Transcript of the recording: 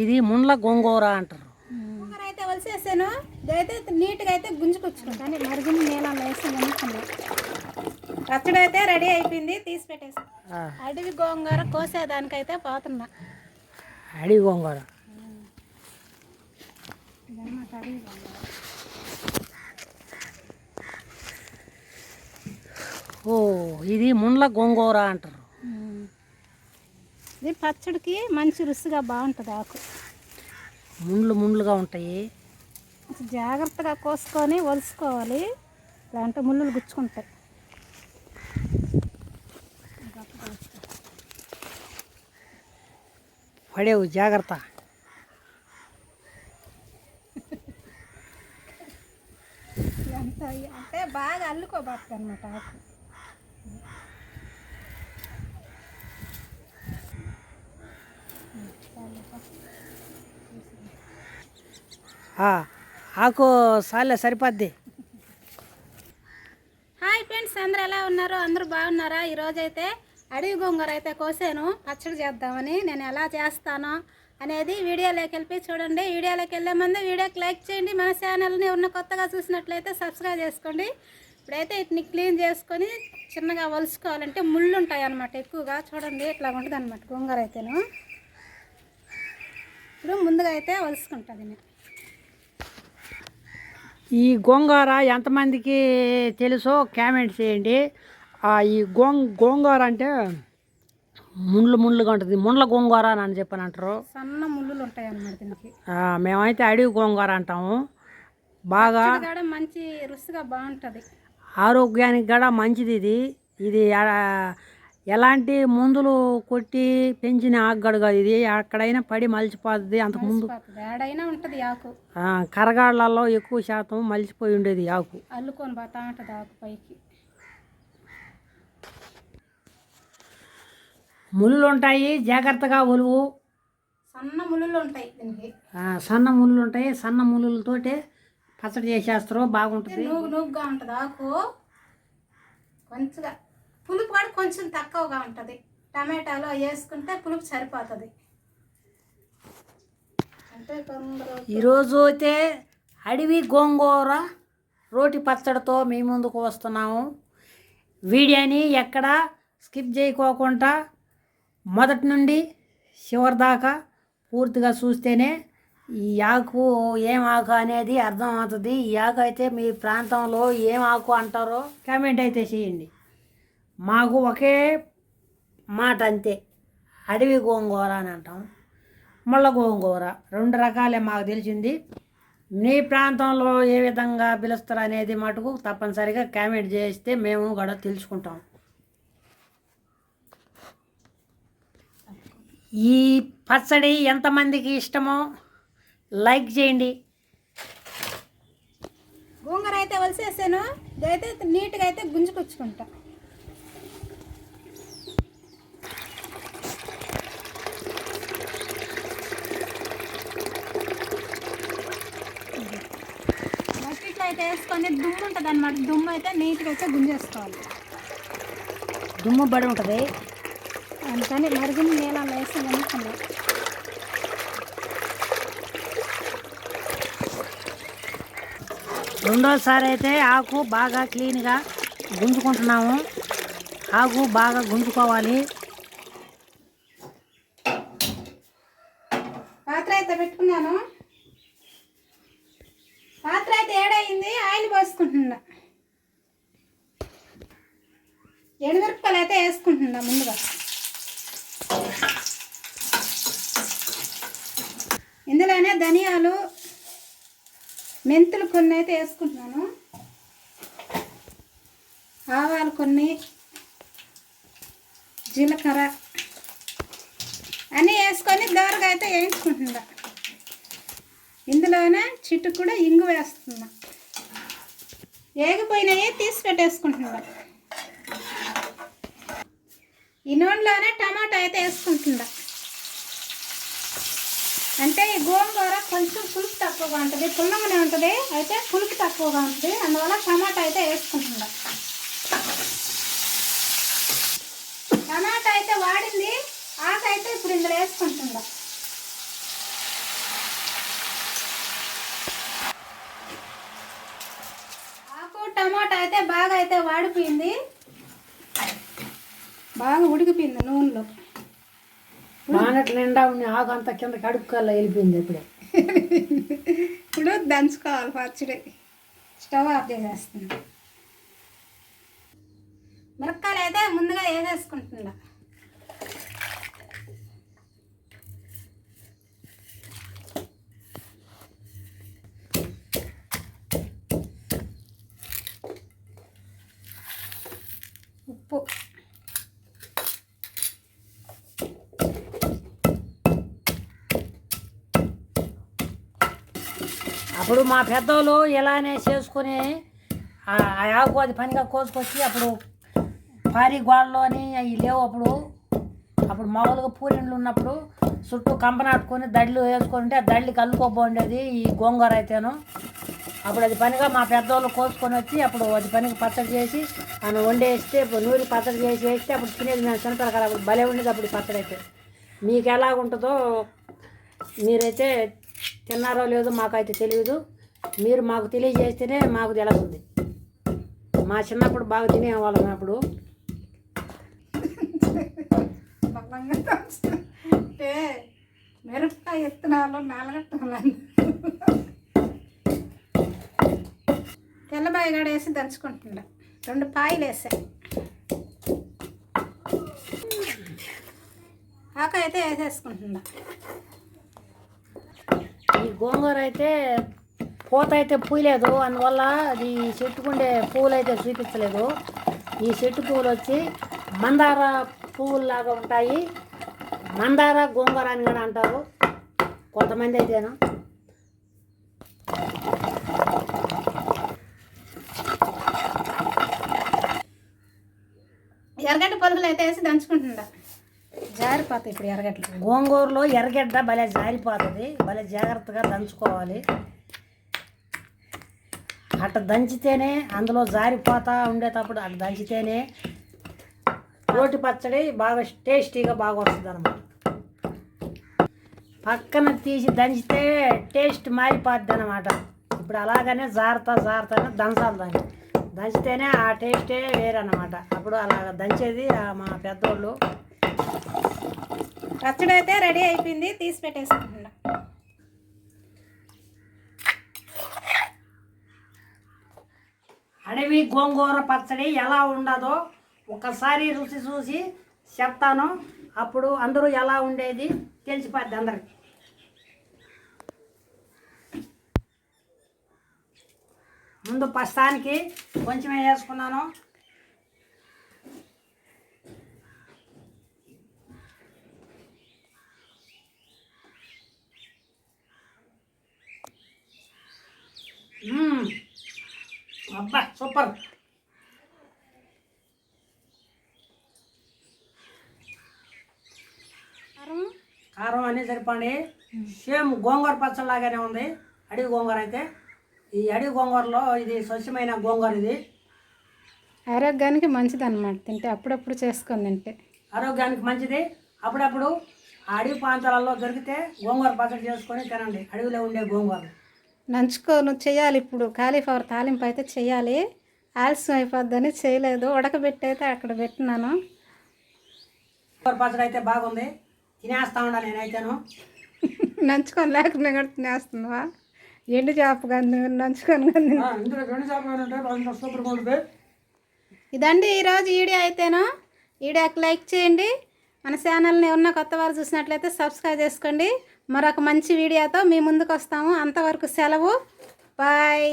ఇది ముండ్ల గోంగూర అంటారు. ఒకరు అయితే వలిసేసాను. ఇదైతే నీట్గా అయితే గుంజుకొచ్చుకున్నాను కానీ మరిగిన నీళ్ళలో వేసి వండుకున్నాను పచ్చడి అయితే రెడీ అయిపోయింది. తీసి పెట్టేసాను ఆ, అడవి గోంగూర కోసేదానికైతే పోతున్నా. అడవి గోంగూర. అడవి గోంగూర ఓ ఇది ముండ్ల గోంగూర అంటారు. ఇది పచ్చడికి మంచి రుచిగా బాగుంటుంది ఆకు. ముండ్లు ముండ్లుగా ఉంటాయి. జాగ్రత్తగా కోసుకొని వలుసుకోవాలి దాంట్లో ముళ్ళులు గుచ్చుకుంటాయి. పడేవు జాగ్రత్త. అంటే బాగా అల్లుకోబడుతుంది అనమాట ఆకు. ఆకు సాలే సరిపోద్ది. హాయ్ ఫ్రెండ్స్ అందరు ఎలా ఉన్నారు? అందరూ బాగున్నారా? ఈరోజైతే అడవి గోంగూర అయితే కోసాను. పచ్చడి చేద్దామని నేను ఎలా చేస్తానో అనేది వీడియోలోకి వెళ్ళి చూడండి. వీడియోలోకి వెళ్ళే ముందు వీడియోకి లైక్ చేయండి. మన ఛానల్ని ఉన్న కొత్తగా చూసినట్లయితే సబ్స్క్రైబ్ చేసుకోండి. ఇప్పుడైతే వీటిని క్లీన్ చేసుకొని చిన్నగా వలుసుకోవాలంటే ముళ్ళు ఉంటాయి అన్నమాట ఎక్కువగా. చూడండి ఇట్లా ఉంటుంది అనమాట గోంగూర అయితేను. ఇప్పుడు ముందుగా అయితే వలుసుకుంటుంది నేను ఈ గోంగూర ఎంతమందికి తెలుసో కామెంట్ చేయండి. ఈ గోంగ్ గోంగూర అంటే ముండ్లు ముండ్లుగా ఉంటుంది. ముండ్ల గోంగూర అని చెప్పని అంటారు. సన్న ముళ్ళులు ఉంటాయి అన్నమాట దీనికి మేమైతే అడవి గోంగూర అంటాము. బాగా మంచి రుచిగా బాగుంటుంది. ఆరోగ్యానికి కూడా మంచిది ఇది. ఇది ఎలాంటి మందులు కొట్టి పెంచిన ఆగ్గడు కాదు. ఇది ఎక్కడైనా పడి మలిచిపోతుంది. అంతకుముందు ఏడైనా ఉంటుంది ఆకు. కరగాళ్ళల్లో ఎక్కువ శాతం మలిచిపోయి ఉండేది ఆకు. అల్లుకొని పోతా ఉంటుంది ఆకు పైకి. ముళ్ళు ఉంటాయి జాగ్రత్తగా ఒలువు. సన్న ముళ్ళు ఉంటాయి దీనికి. సన్న ముళ్ళు ఉంటాయి. సన్న ముళ్ళతోటే పచ్చడి చేసేస్తారు. బాగుంటుంది. నూగు నూగుగా ఉంటుంది ఆకు. కొంచెంగా పులుపు కూడా కొంచెం తక్కువగా ఉంటుంది. టమాటాలు వేసుకుంటే పులుపు సరిపోతుంది. అంటే కొందరు ఈరోజు అయితే అడవి గోంగూర రోటి పచ్చడితో మీ ముందుకు వస్తున్నాము. వీడియోని ఎక్కడ స్కిప్ చేయకోకుండా మొదటి నుండి చివరి దాకా పూర్తిగా చూస్తేనే ఈ ఆకు ఏం ఆకు అనేది అర్థం అవుతుంది ఈ ఆకు అయితే మీ ప్రాంతంలో ఏం ఆకు అంటారో కామెంట్ అయితే చేయండి. మాకు ఒకే మాట అంతే. అడవి గోంగూర అని అంటాం. ముళ్ళ గోంగూర. రెండు రకాలే మాకు తెలిసింది. మీ ప్రాంతంలో ఏ విధంగా పిలుస్తారు అనేది మటుకు తప్పనిసరిగా కామెంట్ చేస్తే మేము కూడా తెలుసుకుంటాం. ఈ పచ్చడి ఎంతమందికి ఇష్టమో లైక్ చేయండి. గోంగూర అయితే వలిసేసాను. ఇదైతే నీట్గా అయితే గుంజుకొచ్చుకుంటా. అయితే వేసుకొని దుమ్ము ఉంటుంది అనమాట దుమ్ము అయితే నీట్గా అయితే గుంజేసుకోవాలి. దుమ్ము పడి ఉంటుంది. అందుకని మరిగిన నీళ్ళలో వేసి వండుకున్నాం రెండోసారి అయితే ఆకు బాగా క్లీన్గా గుంజుకుంటున్నాము. ఆకు బాగా గుంజుకోవాలి. ఎండుమిరపకాయలు అయితే వేసుకుంటున్నా ముందుగా. ఇందులోనే ధనియాలు మెంతులు కొన్ని అయితే వేసుకుంటున్నాను. ఆవాలు కొన్ని జీలకర్ర అన్నీ వేసుకొని దోరగా అయితే వేయించుకుంటున్నా. ఇందులోనే చిట్టు కూడా ఇంగు వేస్తున్నా. ఏగిపోయినాయి తీసి పెట్టేసుకుంటున్నా. ఈ నూనెలోనే టమాటా అయితే వేసుకుంటుందా అంటే ఈ గోంగూర కొంచెం పులుపు తక్కువగా ఉంటుంది పుల్లమనే ఉంటుంది అయితే పులుపు తక్కువగా ఉంటుంది అందువల్ల టమాటా అయితే వేసుకుంటుందా టమాటా అయితే వాడింది ఆకు అయితే ఇప్పుడు ఇందులో వేసుకుంటుందా ఆకు టమాటా అయితే బాగా అయితే వాడిపోయింది. బాగా ఉడికిపోయింది నూనెలో. మానట్ నిండా ఉన్న ఆకు అంతా కింద కడుక్కల్లా వెళ్ళిపోయింది ఇప్పుడే. ఇప్పుడు దంచుకోవాలి పచ్చడి. స్టవ్ ఆఫ్ చేసేస్తుంది మిరపకాయలు అయితే ముందుగా వేసేసుకుంటున్నా. అప్పుడు మా పెద్దోళ్ళు ఇలానే చేసుకుని ఆ ఆకు అది పనిగా కోసుకొచ్చి అప్పుడు పారి గోడలోని అవి లేవు అప్పుడు. అప్పుడు మామూలుగా పూరిండ్లు ఉన్నప్పుడు చుట్టూ కంపనాటుకొని దడ్లు వేసుకుంటే ఆ దళ్ళకి అల్లుకోబోండేది ఈ గోంగూర అయితేను. అప్పుడు అది పనిగా మా పెద్దోళ్ళు కోసుకొని వచ్చి అప్పుడు అది పనికి పచ్చడి చేసి ఆమె వండేస్తే నూరి పచ్చడి చేసి వేస్తే అప్పుడు తినేది మేము చిన్నపిల్లకాయలు అప్పుడు భలే ఉండేది అప్పుడు పచ్చడి అయితే మీకు ఎలా ఉంటుందో మీరైతే తిన్నారో లేదో మాకైతే తెలియదు మీరు మాకు తెలియజేస్తేనే మాకు తెలుస్తుంది. మా చిన్నప్పుడు బాగా తినేవాళ్ళం అప్పుడు. బలంగా అంటే మిరపకాయ విత్తనాలు నాలగట్టాలని తెల్లబాయి గడ వేసి దంచుకుంటున్నా. రెండు పాయలు వేసా. ఆక అయితే వేసేసుకుంటున్నా. గోంగూర అయితే పూత అయితే పూయలేదు. అందువల్ల అది చెట్టుకుండే పువ్వులు అయితే చూపించలేదు. ఈ చెట్టు పువ్వులు వచ్చి మందార పువ్వుల్లాగా ఉంటాయి. మందార గోంగూర అని కూడా అంటారు. కొంతమంది అయితేను. ఎర్రగడ్డ పలుకులు అయితే వేసి దంచుకుంటుందా జారిపోతాయి ఇప్పుడు ఎర్రగడ్డలు. గోంగూరలో ఎర్రగడ్డ భలే జారిపోతుంది. భలే జాగ్రత్తగా దంచుకోవాలి. అట్ట దంచితేనే అందులో జారిపోతా ఉండేటప్పుడు అట్లా దంచితేనే రోటి పచ్చడి బాగా టేస్టీగా బాగా వస్తుంది అనమాట పక్కన తీసి దంచితే టేస్ట్ మారిపోద్ది అనమాట ఇప్పుడు అలాగనే జారుతా జారుతానే దంచాలి దాన్ని. దంచితేనే ఆ టేస్టే వేరన్నమాట. అప్పుడు అలాగ దంచేది మా పెద్దోళ్ళు. పచ్చడి అయితే రెడీ అయిపోయింది తీసి పెట్టేసుకుంటున్నా. అడవి గోంగూర పచ్చడి ఎలా ఉండదో ఒకసారి రుచి చూసి చెప్తాను. అప్పుడు అందరూ ఎలా ఉండేది తెలిసిపోద్ది అందరికి. ముందు ప్రస్తుతానికి కొంచెమే వేసుకున్నాను. అబ్బా సూపర్. కారం? అన్నీ సరిపోండి. సేమ్ గోంగూర పచ్చడి లాగానే ఉంది. అడవి గోంగూర అయితే. ఈ అడవి గోంగూరలో ఇది స్వచ్ఛమైన గోంగూర ఇది. ఆరోగ్యానికి మంచిది అనమాట తింటే అప్పుడప్పుడు చేసుకొని తింటే. ఆరోగ్యానికి మంచిది. అప్పుడప్పుడు ఆ అడవి ప్రాంతాలలో దొరికితే గోంగూర పచ్చడి చేసుకొని తినండి. అడవిలో ఉండే గోంగూర నంచుకొని చేయాలి ఇప్పుడు. కాలీఫ్లవర్ తాలింపు అయితే చేయాలి. ఆలస్యం అయిపోద్దని చేయలేదు. ఉడకబెట్టి అయితే అక్కడ పెట్టినాను. పచ్చడి అయితే బాగుంది. తినేస్తా ఉండాలి నేనైతేను. నంచుకొని లేకుండా కూడా తినేస్తున్నావా? ఎండు చేప కానీ నంచుకొని కానీ ఇదండి ఈరోజు వీడియో అయితేను. వీడియోకి లైక్ చేయండి. మన ఛానల్ని ఉన్న కొత్త వారు చూసినట్లయితే సబ్స్క్రైబ్ చేసుకోండి. మరొక మంచి వీడియోతో మీ ముందుకు వస్తాము అంతవరకు సెలవు. బాయ్.